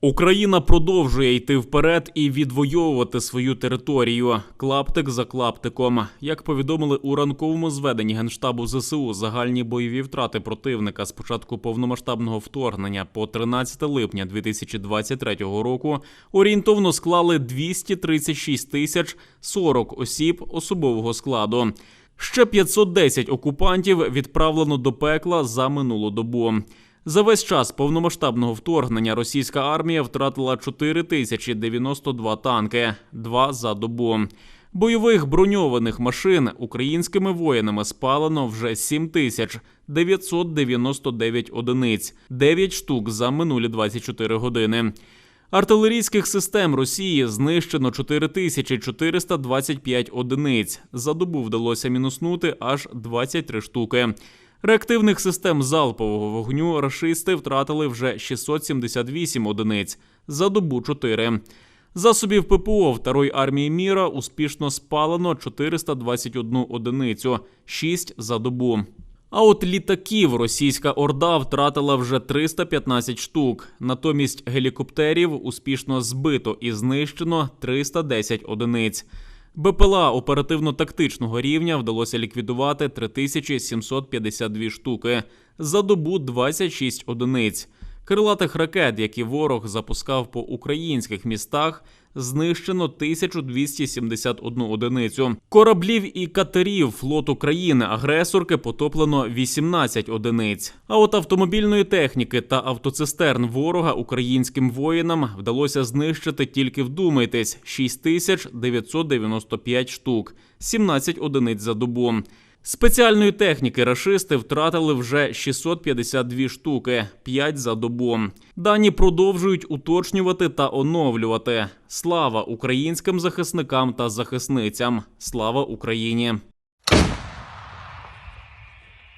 Україна продовжує йти вперед і відвоювати свою територію клаптик за клаптиком. Як повідомили у ранковому зведенні генштабу ЗСУ, загальні бойові втрати противника з початку повномасштабного вторгнення по 13 липня 2023 року орієнтовно склали 236 тисяч 40 осіб особового складу. Ще 510 окупантів відправлено до пекла за минулу добу. За весь час повномасштабного вторгнення російська армія втратила 4092 танки, два за добу. Бойових броньованих машин українськими воїнами спалено вже 7999 одиниць, 9 штук за минулі 24 години. Артилерійських систем Росії знищено 4425 одиниць. За добу вдалося мінуснути аж 23 штуки. Реактивних систем залпового вогню рашисти втратили вже 678 одиниць, за добу 4. Засобів ППО Второї армії міра успішно спалено 421 одиницю, 6 за добу. А от літаків російська орда втратила вже 315 штук. Натомість гелікоптерів успішно збито і знищено 310 одиниць. БПЛА оперативно-тактичного рівня вдалося ліквідувати 3752 штуки, за добу 26 одиниць. Крилатих ракет, які ворог запускав по українських містах, знищено 1271 одиницю. Кораблів і катерів флоту країни-агресорки потоплено 18 одиниць. А от автомобільної техніки та автоцистерн ворога українським воїнам вдалося знищити тільки вдумайтесь 6995 штук, 17 одиниць за добу. Спеціальної техніки рашисти втратили вже 652 штуки, 5 за добу. Дані продовжують уточнювати та оновлювати. Слава українським захисникам та захисницям! Слава Україні!